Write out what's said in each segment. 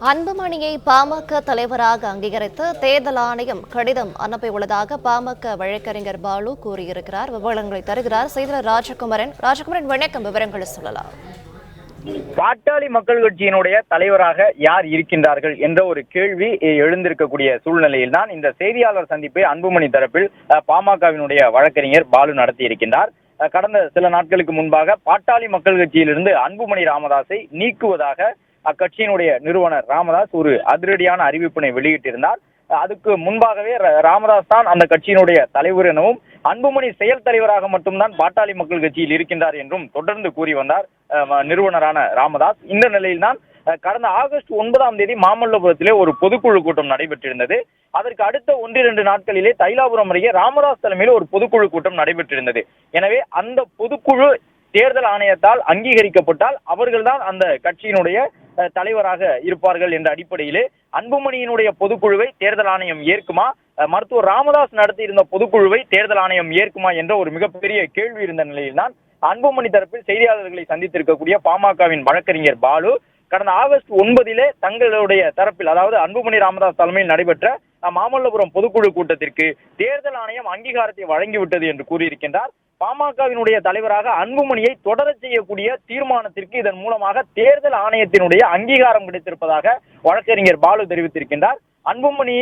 அன்புமணியை பாமக தலைவராக அங்கீகரித்து தேர்தல் ஆணையம் கடிதம் அனுப்பியுள்ளதாக பாமக வழக்கறிஞர் பாலு கூறியிருக்கிறார். விவரங்களை தருகிறார் செய்தியாளர் ராஜகுமரன். ராஜகுமரன் வணக்கம். விவரங்களை சொல்லலாம். பாட்டாளி மக்கள் கட்சியினுடைய தலைவராக யார் இருக்கின்றார்கள் என்ற ஒரு கேள்வி எழுந்திருக்கக்கூடிய சூழ்நிலையில் தான் இந்த செய்தியாளர் சந்திப்பை அன்புமணி தரப்பில் பாமகவினுடைய வழக்கறிஞர் பாலு நடத்தி இருக்கின்றார். அஹ், கடந்த சில நாட்களுக்கு முன்பாக பாட்டாளி மக்கள் கட்சியிலிருந்து அன்புமணி ராமதாஸை நீக்குவதாக அக்கட்சியினுடைய நிறுவனர் ராமதாஸ் ஒரு அதிரடியான அறிவிப்பினை வெளியிட்டிருந்தார். அதுக்கு முன்பாகவே ராமதாஸ் தான் அந்த கட்சியினுடைய தலைவர் எனவும் அன்புமணி செயல் தலைவராக மட்டும்தான் பாட்டாளி மக்கள் கட்சியில் இருக்கின்றார் என்றும் தொடர்ந்து கூறி வந்தார் நிறுவனரான ராமதாஸ். இந்த நிலையில்தான் கடந்த ஆகஸ்ட் ஒன்பதாம் தேதி மாமல்லபுரத்திலே ஒரு பொதுக்குழு கூட்டம் நடைபெற்றிருந்தது. அதற்கு அடுத்த ஒன்றிரண்டு நாட்களிலே தைலாபுரம் அருகே ராமதாஸ் தலைமையில் ஒரு பொதுக்குழு கூட்டம் நடைபெற்றிருந்தது. எனவே அந்த பொதுக்குழு தேர்தல் ஆணையத்தால் அங்கீகரிக்கப்பட்டால் அவர்கள்தான் அந்த கட்சியினுடைய தலைவராக இருப்பார்கள் என்ற அடிப்படையிலே அன்புமணியினுடைய பொதுக்குழுவை தேர்தல் ஆணையம் ஏற்குமா? மருத்துவர் ராமதாஸ் நடத்தியிருந்த பொதுக்குழுவை தேர்தல் ஆணையம் ஏற்குமா என்ற ஒரு மிகப்பெரிய கேள்வி இருந்த நிலையில்தான் அன்புமணி தரப்பில் செய்தியாளர்களை சந்தித்திருக்கக்கூடிய பாமகவின் வழக்கறிஞர் பாலு கடந்த ஆகஸ்ட் ஒன்பதிலே தங்களுடைய தரப்பில் அதாவது அன்புமணி ராமதாஸ் தலைமையில் நடைபெற்ற மாமல்லபுரம் பொதுக்குழு கூட்டத்திற்கு தேர்தல் ஆணையம் அங்கீகாரத்தை வழங்கிவிட்டது என்று கூறியிருக்கின்றார். பாமகவினுடைய தலைவராக அன்புமணியை தொடரச் செய்யக்கூடிய தீர்மானத்திற்கு இதன் மூலமாக தேர்தல் ஆணையத்தினுடைய அங்கீகாரம் கிடைத்திருப்பதாக வழக்கறிஞர் பாலு தெரிவித்திருக்கின்றார். அன்புமணி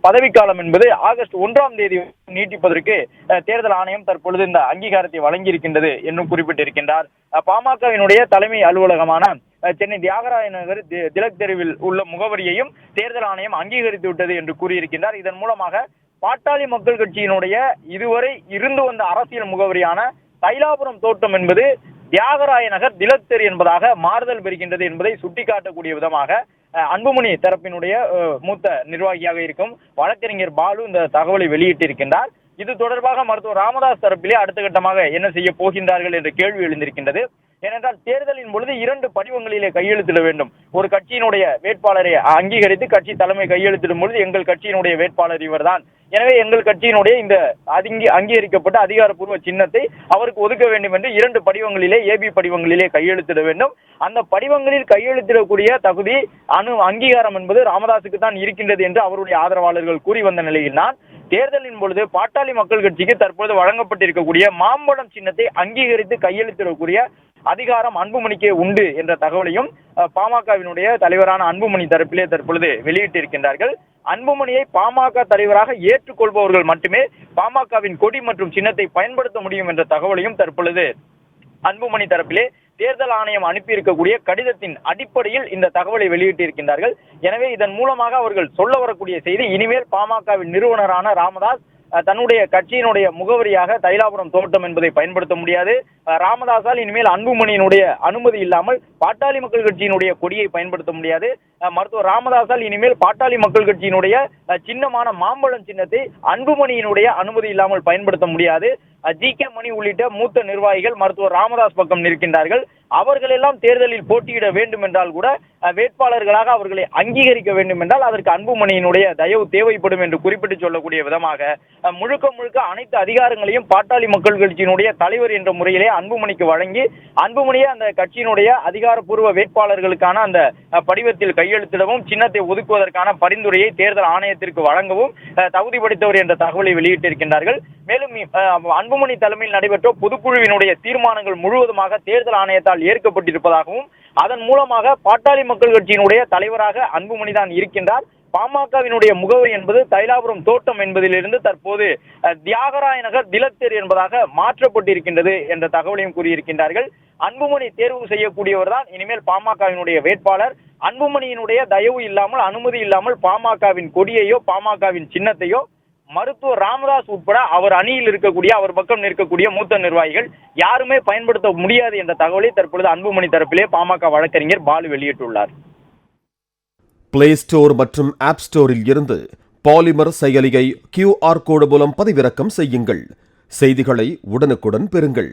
பதவிக்காலம் என்பது ஆகஸ்ட் ஒன்றாம் தேதி நீட்டிப்பதற்கு அஹ், தேர்தல் ஆணையம் தற்பொழுது இந்த அங்கீகாரத்தை வழங்கியிருக்கின்றது என்றும் குறிப்பிட்டிருக்கின்றார். பாமகவினுடைய தலைமை அலுவலகமான சென்னை தியாகராய நகர் தி- திலக் தெருவில் உள்ள முகவரியையும் தேர்தல் ஆணையம் அங்கீகரித்து விட்டது என்று கூறியிருக்கின்றார். இதன் மூலமாக பாட்டாளி மக்கள் கட்சியினுடைய இதுவரை இருந்து வந்த அரசியல் முகவரியான தைலாபுரம் தோட்டம் என்பது தியாகராய நகர் திலத்தர் என்பதாக மாறுதல் பெறுகின்றது என்பதை சுட்டிக்காட்டக்கூடிய விதமாக அன்புமணி தரப்பினுடைய மூத்த நிர்வாகியாக இருக்கும் வழக்கறிஞர் பாலு இந்த தகவலை வெளியிட்டிருக்கின்றார். இது தொடர்பாக மருத்துவர் ராமதாஸ் தரப்பிலே அடுத்த கட்டமாக என்ன செய்ய போகின்றார்கள் என்ற கேள்வி எழுந்திருக்கின்றது. ஏனென்றால் தேர்தலின் பொழுது இரண்டு படிவங்களிலே கையெழுத்திட வேண்டும். ஒரு கட்சியினுடைய வேட்பாளரை அங்கீகரித்து கட்சி தலைமை கையெழுத்திடும் பொழுது எங்கள் கட்சியினுடைய வேட்பாளர் இவர்தான். எனவே எங்கள் கட்சியினுடைய இந்த அதிங்கி அங்கீகரிக்கப்பட்ட அதிகாரப்பூர்வ சின்னத்தை அவருக்கு ஒதுக்க வேண்டும் என்று இரண்டு படிவங்களிலே ஏபி படிவங்களிலே கையெழுத்திட வேண்டும். அந்த படிவங்களில் கையெழுத்திடக்கூடிய தகுதி அணு அங்கீகாரம் என்பது ராமதாசுக்கு தான் இருக்கின்றது என்று அவருடைய ஆதரவாளர்கள் கூறி வந்த நிலையில் நான் தேர்தலின் பொழுது பாட்டாளி மக்கள் கட்சிக்கு தற்பொழுது வழங்கப்பட்டிருக்கக்கூடிய மாம்பழம் சின்னத்தை அங்கீகரித்து கையெழுத்திடக்கூடிய அதிகாரம் அன்புமணிக்கே உண்டு என்ற தகவலையும் அஹ், பாமகவினுடைய தலைவரான அன்புமணி தரப்பிலே தற்பொழுது வெளியிட்டிருக்கின்றார்கள். அன்புமணியை பாமக தலைவராக ஏற்றுக்கொள்பவர்கள் மட்டுமே பாமகவின் கொடி மற்றும் சின்னத்தை பயன்படுத்த முடியும் என்ற தகவலையும் தற்பொழுது அன்புமணி தரப்பிலே தேர்தல் ஆணையம் அனுப்பியிருக்கக்கூடிய கடிதத்தின் அடிப்படையில் இந்த தகவலை வெளியிட்டிருக்கின்றார்கள். எனவே இதன் மூலமாக அவர்கள் சொல்ல வரக்கூடிய செய்தி இனிமேல் பாமகவின் நிறுவனரான ராமதாஸ் தன்னுடைய கட்சியினுடைய முகவரியாக தைலாபுரம் தோட்டம் என்பதை பயன்படுத்த முடியாது. ராமதாசால் இனிமேல் அன்புமணியினுடைய அனுமதி இல்லாமல் பாட்டாளி மக்கள் கட்சியினுடைய கொடியை பயன்படுத்த முடியாது. மருத்துவர் ராமதாசால் இனிமேல் பாட்டாளி மக்கள் கட்சியினுடைய சின்னமான மாம்பழம் சின்னத்தை அன்புமணியினுடைய அனுமதி இல்லாமல் பயன்படுத்த முடியாது. ஜி கே மணி உள்ளிட்ட மூத்த நிர்வாகிகள் மருத்துவர் ராமதாஸ் பக்கம் நிற்கின்றார்கள். அவர்கள் எல்லாம் தேர்தலில் போட்டியிட வேண்டும் என்றால் கூட வேட்பாளர்களாக அவர்களை அங்கீகரிக்க வேண்டும் என்றால் அதற்கு அன்புமணியினுடைய தயவு தேவைப்படும் என்று குறிப்பிட்டு சொல்லக்கூடிய விதமாக முழுக்க முழுக்க அனைத்து அதிகாரங்களையும் பாட்டாளி மக்கள் கட்சியினுடைய தலைவர் என்ற முறையிலே அன்புமணிக்கு வழங்கி அன்புமணியே அந்த கட்சியினுடைய அதிகாரப்பூர்வ வேட்பாளர்களுக்கான அந்த படிவத்தில் கையெழுத்திடவும் சின்னத்தை ஒதுக்குவதற்கான பரிந்துரையை தேர்தல் ஆணையத்திற்கு வழங்கவும் தகுதி படைத்தவர் என்ற தகவலை வெளியிட்டிருக்கின்றார்கள். மேலும் அன்புமணி தலைமையில் நடைபெற்ற பொதுக்குழுவினுடைய தீர்மானங்கள் முழுவதுமாக தேர்தல் ஆணையத்தால் ஏற்கப்பட்டிருப்பதாகவும் அதன் மூலமாக பாட்டாளி மக்கள் கட்சியினுடைய தலைவராக அன்புமணி தான் இருக்கின்றார். பாமகவினுடைய முகவரி என்பது தைலாபுரம் தோட்டம் என்பதிலிருந்து தற்போது அஹ், தியாகராய நகர் திலத்தேர் என்பதாக மாற்றப்பட்டிருக்கின்றது என்ற தகவலையும் கூறியிருக்கின்றார்கள். அன்புமணி தேர்வு செய்யக்கூடியவர் தான் இனிமேல் பாமகவினுடைய வேட்பாளர். அன்புமணியினுடைய தயவு இல்லாமல் அனுமதி இல்லாமல் பாமகவின் கொடியையோ பாமகவின் சின்னத்தையோ மருத்துவர் ராமதாஸ் உட்பட அவர் அணியில் இருக்கக்கூடிய அவர் பக்கம் நிற்கக்கூடிய மூத்த நிர்வாகிகள் யாருமே பயன்படுத்த முடியாது என்ற தகவலை தற்பொழுது அன்புமணி தரப்பிலே பாமக வழக்கறிஞர் பாலு வெளியிட்டுள்ளார். பிளே ஸ்டோர் மற்றும் ஆப் ஸ்டோரில் இருந்து பாலிமர் செயலியை கியூஆர் கோடு மூலம் பதிவிறக்கம் செய்யுங்கள். செய்திகளை உடனுக்குடன் பெறுங்கள்.